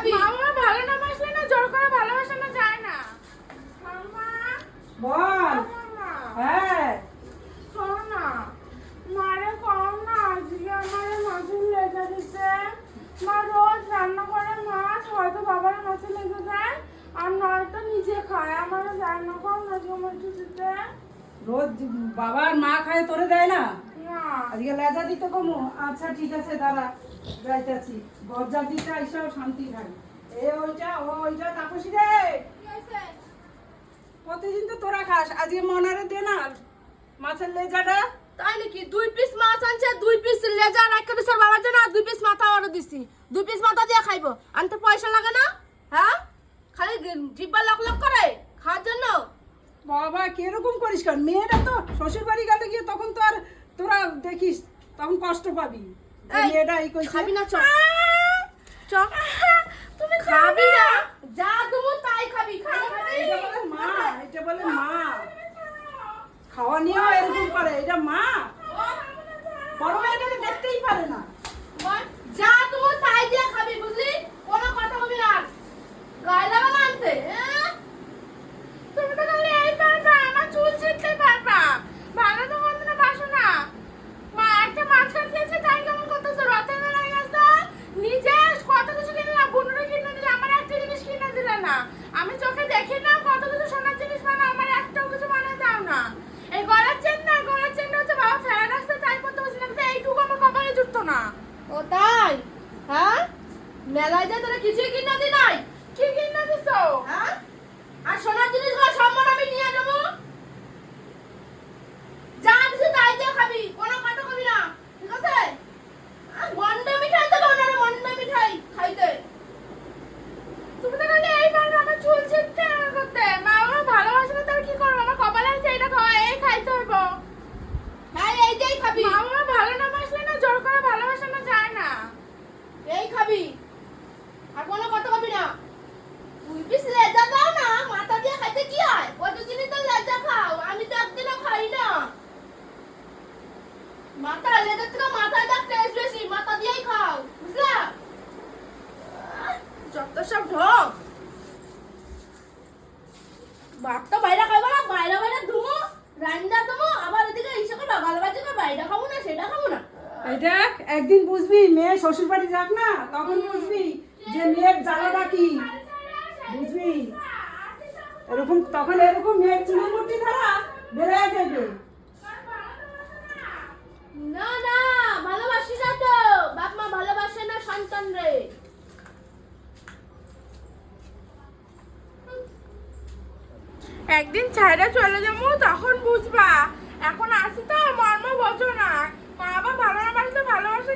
খাবি মা বাবা ভালো না বাসলে না জোর করে ভালোবাসানো যায় না। মামা। বল। মামা। হ্যাঁ। শোনো না মারে কম না আজকে আমারে মাছের লেগে দিতে। মা রোজ রান্না করে মাছ হয়তো বাবার মাছে লেগে যায় আর নয়তো নিজে খায়। আমার রান্না কম না জমা দিতে রোজ বাবার মা খায় তোরে দেয় না? না। আজকে লেজা দিতে কমু। আচ্ছা ঠিক আছে দাদা যাইতেছি দিতে আইসাও শান্তি খাই এ ওইটা ও ওইটা তাপসী রে প্রতিদিন তো তোরা খাস আজকে মনারে দে না মাছের লেজাটা। তাই নাকি? দুই পিস মাছ আনছে দুই পিস লেজা আর একটা পিসের বাবার জন্য আর দুই পিস মাথা অর্ডার দিছি। দুই পিস মাথা দিয়ে খাইবো। আনতে পয়সা লাগে না? হ্যাঁ? খালি জিব্বা লক লক করে খাওয়ার জন্য? বাবা কীরকম করিস কারণ মেয়েটা তো শ্বশুর বাড়ি গেলে গিয়ে তখন তো আর তোরা দেখিস তখন কষ্ট পাবি। খাবি না চ। চ। তুমি খাবি না। যা তুমি তাই খাবি খাবি। মা এটা বলে মা। খাওয়া নিয়েও এরকম করে এটা মা। বড় মেয়েটাকে দেখতেই পারে না। যা তুমি তাই দিয়ে খাবি বুঝলি? কোনো কথা বলবি না। আর। গায়ে লাগা না আনতে হ্যাঁ? তুমি তো খালি এই পারবা আমার চুল ছিঁড়তে পারবা ভালো তো মন্দ না বাসো না মা একটা মাছ কাটিয়েছে তাই কেমন করতেছো রথের মেলায় গেছো নিজে কত কিছু কিনে না বুনুরে কিনে দিলে আমার একটা জিনিস কিনে দিলে না আমি চোখে দেখি না কত কিছু সোনার জিনিস বানা আমার একটাও কিছু বানায় দাও না এই গলার চেন না গলার চেনটা হচ্ছে বাবা ফেরা রাখতে তাই করতে পারছি না কিন্তু এইটুকু আমার কপালে জুটতো না ও তাই হ্যাঁ মেলায় যায় তারা কিছুই কিনা দি নাই। কি কিনা দিছো হ্যাঁ? আর সোনার জিনিসগুলো সম্মান আমি নিয়ে যাব যা কিছু তাই দিয়ে খাবি কোনো কথা খাবি না ঠিক আছে আহ, মন্ডা মিঠাই দেবো না রে, মন্ডা মিঠাই খাইতে তুমি তো খালি এই পারবে আমার চুল ছিঁড়তে আর করতে মা বাবা ভালোবাসে না তার কি করব আমার কপালে আছে এটা খাওয়া এই খাইতে হইব হ্যাঁ এই যেই খাবি মা বাবা ভালো না বাসলে না জোর করে ভালোবাসানো যায় না এই খাবি আর কোনো কথা খাবি না তুই পিস লেজা দাও না মাথা দিয়ে খাইতে কি হয় প্রতিদিনই তো লেজা খাও আমি তো একদিনও খাই না মাথা লেজা থেকে মাথায় দাগ টেস্ট বেশি মাথা দিয়েই খাও বুঝলা? যত সব ঢং। ভাত তো বাইরে খাইবো না বাইরে বাইরে ধুমো রান্না দেবো আবার এদিকে হিসেবে বাগাল বাজে বাইরে খাব না সেটা খাব না। এই দেখ একদিন বুঝবি মেয়ে শ্বশুর বাড়ি যাক না তখন বুঝবি যে মেয়ের জ্বালাটা কি। বুঝবি? এরকম তখন এরকম মেয়ের চুলি মুটি ধারা বেড়ে যাবে না না ভালোবাসি না তো বাপ মা ভালোবাসে না সন্তান রে। একদিন ছাইরা চলে যাব, তখন বুঝবা। এখন আসি তো মর্ম বোঝো না মা বাবা ভালো না বাসলে ভালোবাসে